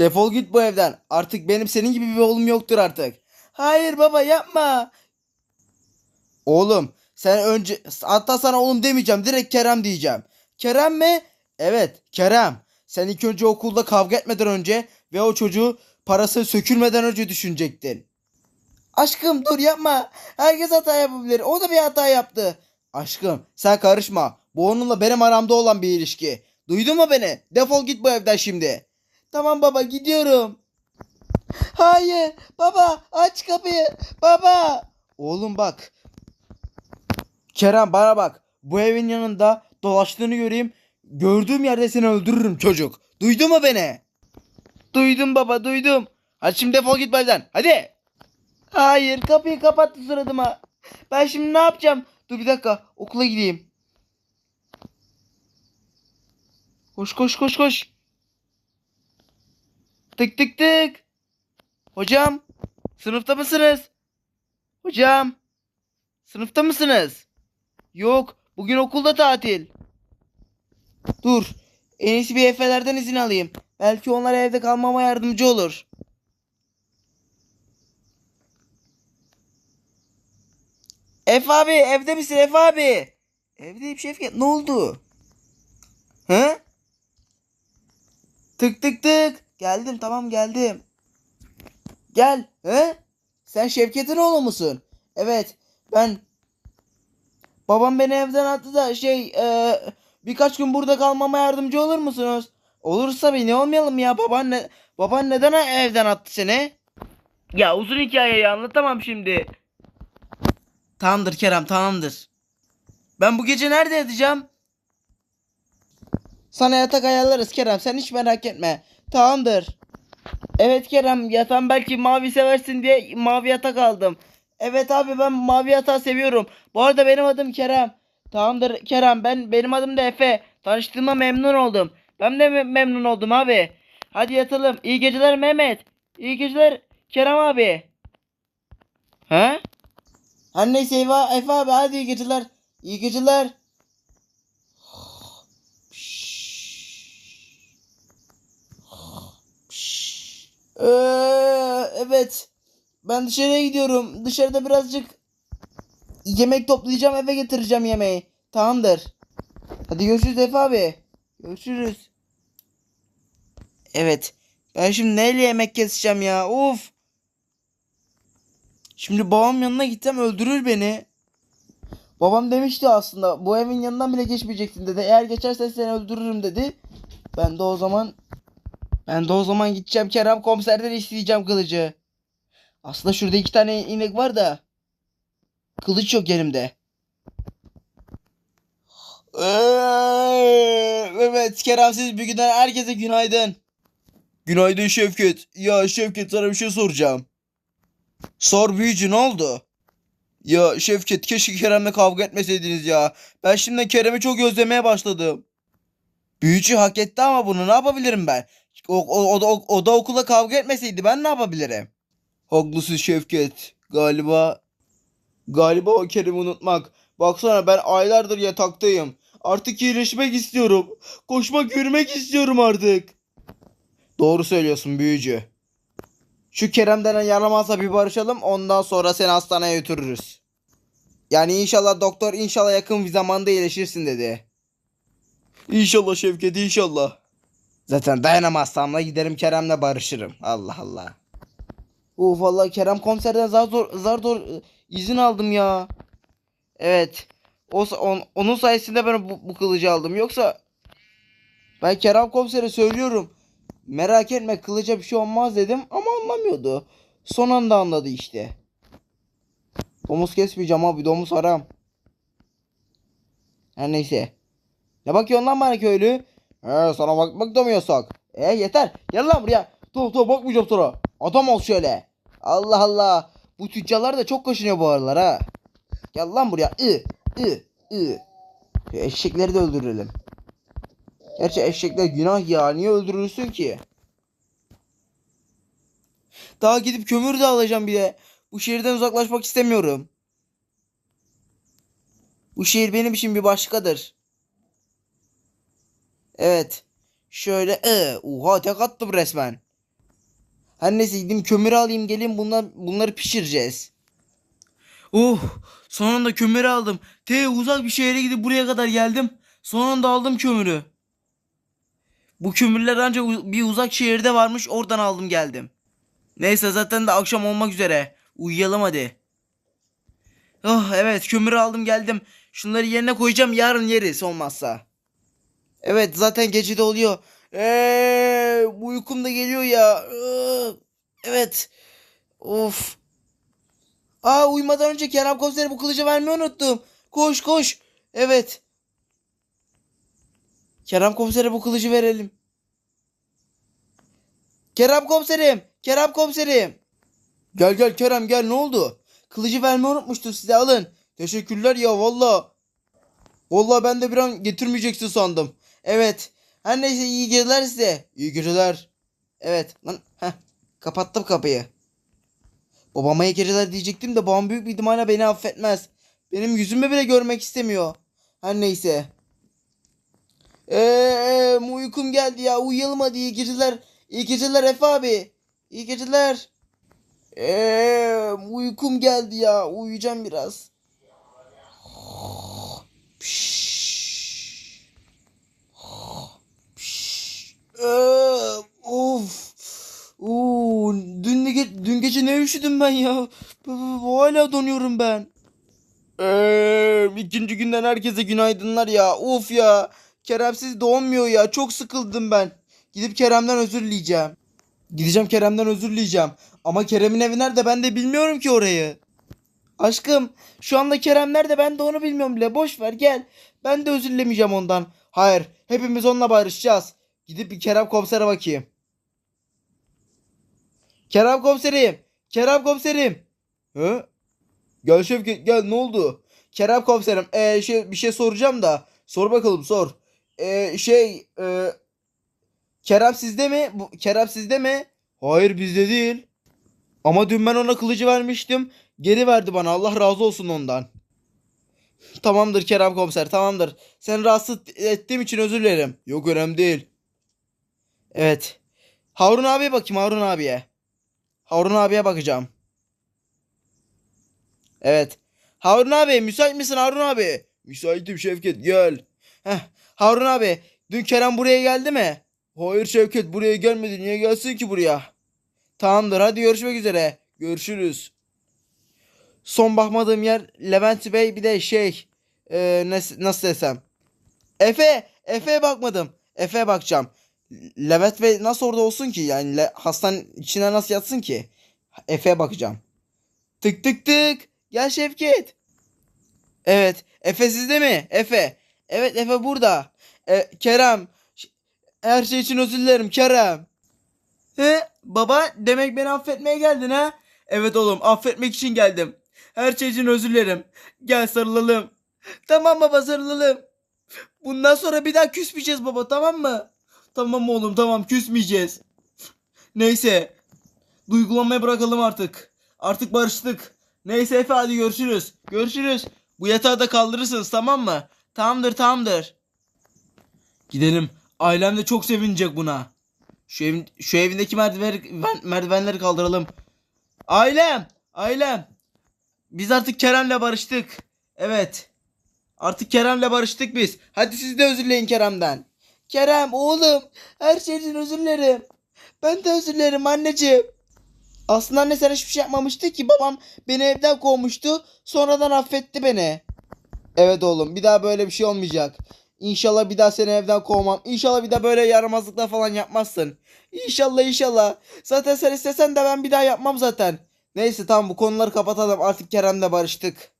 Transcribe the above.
Defol git bu evden. Artık benim senin gibi bir oğlum yoktur artık. Hayır baba yapma. Oğlum sen önce hatta sana oğlum demeyeceğim direkt Kerem diyeceğim. Kerem mi? Evet Kerem. Sen ilk önce okulda kavga etmeden önce ve o çocuğu parası sökülmeden önce düşünecektin. Aşkım dur yapma. Herkes hata yapabilir. O da bir hata yaptı. Aşkım sen karışma. Bu onunla benim aramda olan bir ilişki. Duydun mu beni? Defol git bu evden şimdi. Tamam baba gidiyorum. Hayır baba aç kapıyı baba. Oğlum bak. Kerem bana bak. Bu evin yanında dolaştığını göreyim. Gördüğüm yerde seni öldürürüm çocuk. Duydun mu beni? Duydum baba duydum. Hadi şimdi defol git bu evden. Hadi. Hayır kapıyı kapattı suratıma. Ben şimdi ne yapacağım? Dur bir dakika okula gideyim. Koş koş koş koş. Tık tık tık. Hocam sınıfta mısınız? Hocam sınıfta mısınız? Yok bugün okulda tatil. Dur en iyisi bir Efe'lerden izin alayım. Belki onlar evde kalmama yardımcı olur. Efe abi evde misin Efe abi? Evdeyim Şevket ne oldu? Hı? Tık tık tık. Geldim tamam geldim. Gel. He? Sen Şevket'in oğlu musun? Evet. Ben Babam beni evden attı da şey e, birkaç gün burada kalmama yardımcı olur musunuz? Olursa beni olmayalım ya. Baban ne baban neden evden attı seni? Ya uzun hikayeyi anlatamam şimdi. Tamamdır Kerem tamamdır. Ben bu gece nerede yatacağım? Sana yatak ayarlarız Kerem sen hiç merak etme. Tamamdır. Evet Kerem yatan belki mavi seversin diye mavi yatak aldım. Evet abi ben mavi yatağı seviyorum. Bu arada benim adım Kerem. Tamamdır Kerem ben benim adım da Efe. Tanıştığıma memnun oldum. Ben de me- memnun oldum abi. Hadi yatalım. İyi geceler Mehmet. İyi geceler Kerem abi. He? Her neyse Efe, abi hadi iyi geceler. İyi geceler. Ee, evet. Ben dışarıya gidiyorum. Dışarıda birazcık yemek toplayacağım eve getireceğim yemeği. Tamamdır. Hadi görüşürüz Efe abi. Görüşürüz. Evet. Ben şimdi neyle yemek keseceğim ya? Uf. Şimdi babam yanına gitsem öldürür beni. Babam demişti aslında bu evin yanından bile geçmeyeceksin dedi. Eğer geçersen seni öldürürüm dedi. Ben de o zaman ben de o zaman gideceğim Kerem komiserden isteyeceğim kılıcı. Aslında şurada iki tane inek var da kılıç yok elimde. Evet Keremsiz bir günden herkese günaydın. Günaydın Şevket. Ya Şevket sana bir şey soracağım. Sor büyücü ne oldu? Ya Şevket keşke Kerem'le kavga etmeseydiniz ya. Ben şimdi Kerem'i çok özlemeye başladım. Büyücü hak etti ama bunu ne yapabilirim ben? O, o, o, da- o, o da okula kavga etmeseydi ben ne yapabilirim? Haklısın Şevket. Galiba galiba o Kerem'i unutmak. Baksana ben aylardır yataktayım. Artık iyileşmek istiyorum. Koşmak yürümek istiyorum artık. Doğru söylüyorsun büyücü. Şu Kerem denen yaramazla bir barışalım ondan sonra seni hastaneye götürürüz. Yani inşallah doktor inşallah yakın bir zamanda iyileşirsin dedi. İnşallah Şevket inşallah. Zaten dayanamazsam da giderim Kerem'le barışırım. Allah Allah. Uf vallahi Kerem komiserden zar zor, zar zor e, izin aldım ya. Evet. O, on- onun sayesinde ben bu, bu kılıcı aldım. Yoksa ben Kerem komisere söylüyorum. Merak etme kılıca bir şey olmaz dedim ama anlamıyordu. Son anda anladı işte. Domuz kesmeyeceğim abi domuz haram. Her neyse. Ne bakıyorsun lan bana köylü? He sana bakmak da mı yasak? E yeter. Gel lan buraya. Tamam tamam bakmayacağım sana. Adam ol şöyle. Allah Allah. Bu tüccarlar da çok kaşınıyor bu aralar ha. Gel lan buraya. I, I, I. Şu eşekleri de öldürelim. Gerçi eşekler günah ya. Niye öldürürsün ki? Daha gidip kömür de alacağım bir de. Bu şehirden uzaklaşmak istemiyorum. Bu şehir benim için bir başkadır. Evet. Şöyle ı, oha tek attım resmen. Her neyse gideyim kömür alayım gelin bunlar, bunları pişireceğiz. Oh sonunda kömürü aldım. Te uzak bir şehre gidip buraya kadar geldim. Sonunda aldım kömürü. Bu kömürler ancak bir uzak şehirde varmış oradan aldım geldim. Neyse zaten de akşam olmak üzere. Uyuyalım hadi. Oh evet kömürü aldım geldim. Şunları yerine koyacağım yarın yeriz olmazsa. Evet zaten gece de oluyor. Eee uykum da geliyor ya. Evet. Of. Aa uyumadan önce Kerem komisere bu kılıcı vermeyi unuttum. Koş koş. Evet. Kerem komisere bu kılıcı verelim. Kerem komiserim. Kerem komiserim. Gel gel Kerem gel ne oldu? Kılıcı vermeyi unutmuştum size alın. Teşekkürler ya valla. Valla ben de bir an getirmeyeceksin sandım. Evet. Her neyse iyi geceler size. İyi geceler. Evet. Lan heh. Kapattım kapıyı. Babama iyi geceler diyecektim de babam büyük bir ihtimalle beni affetmez. Benim yüzümü bile görmek istemiyor. Her neyse. Eee uykum geldi ya. Uyuyalım hadi iyi geceler. İyi geceler Efe abi. İyi geceler. Eee uykum geldi ya. Uyuyacağım biraz. Eee, of. Oo, dün, ge- dün gece ne üşüdüm ben ya. Hala donuyorum ben. Eee, ikinci günden herkese günaydınlar ya. Of ya. Keremsiz doğmuyor ya. Çok sıkıldım ben. Gidip Kerem'den özür dileyeceğim. Gideceğim Kerem'den özür dileyeceğim. Ama Kerem'in evi nerede ben de bilmiyorum ki orayı. Aşkım şu anda Kerem nerede ben de onu bilmiyorum bile. Boş ver gel. Ben de özür dilemeyeceğim ondan. Hayır hepimiz onunla barışacağız. Gidip bir Kerem komisere bakayım. Kerem komiserim. Kerem komiserim. Hı? Gel Şevket gel ne oldu? Kerem komiserim ee, şey, bir şey soracağım da. Sor bakalım sor. Ee, şey e, Kerem sizde mi? Bu, Kerem sizde mi? Hayır bizde değil. Ama dün ben ona kılıcı vermiştim. Geri verdi bana. Allah razı olsun ondan. Tamamdır Kerem komiser tamamdır. Seni rahatsız ettiğim için özür dilerim. Yok önemli değil. Evet. Harun abiye bakayım Harun abiye. Harun abiye bakacağım. Evet. Harun abi müsait misin Harun abi? Müsaitim Şevket gel. Heh, Harun abi dün Kerem buraya geldi mi? Hayır Şevket buraya gelmedi. Niye gelsin ki buraya? Tamamdır hadi görüşmek üzere. Görüşürüz. Son bakmadığım yer Levent Bey bir de şey e, nasıl, desem. Efe Efe bakmadım. Efe bakacağım. Levent Bey nasıl orada olsun ki? Yani le- hastanın içine nasıl yatsın ki? Efe'ye bakacağım. Tık tık tık. Gel Şevket. Evet. Efe sizde mi? Efe. Evet Efe burada. E, Kerem. Her şey için özür dilerim Kerem. He baba demek beni affetmeye geldin ha? Evet oğlum affetmek için geldim. Her şey için özür dilerim. Gel sarılalım. Tamam baba sarılalım. Bundan sonra bir daha küsmeyeceğiz baba tamam mı? Tamam oğlum tamam küsmeyeceğiz. Neyse. Duygulanmayı bırakalım artık. Artık barıştık. Neyse Efe hadi görüşürüz. Görüşürüz. Bu yatağı da kaldırırsınız tamam mı? Tamamdır tamamdır. Gidelim. Ailem de çok sevinecek buna. Şu evin şu evindeki merdiven, merdivenleri kaldıralım. Ailem, ailem. Biz artık Kerem'le barıştık. Evet. Artık Kerem'le barıştık biz. Hadi siz de özür Kerem'den. Kerem oğlum her şey için özür dilerim. Ben de özür dilerim anneciğim. Aslında anne sen hiçbir şey yapmamıştı ki babam beni evden kovmuştu. Sonradan affetti beni. Evet oğlum bir daha böyle bir şey olmayacak. İnşallah bir daha seni evden kovmam. İnşallah bir daha böyle yaramazlıklar falan yapmazsın. İnşallah inşallah. Zaten sen istesen de ben bir daha yapmam zaten. Neyse tamam bu konuları kapatalım. Artık Kerem'le barıştık.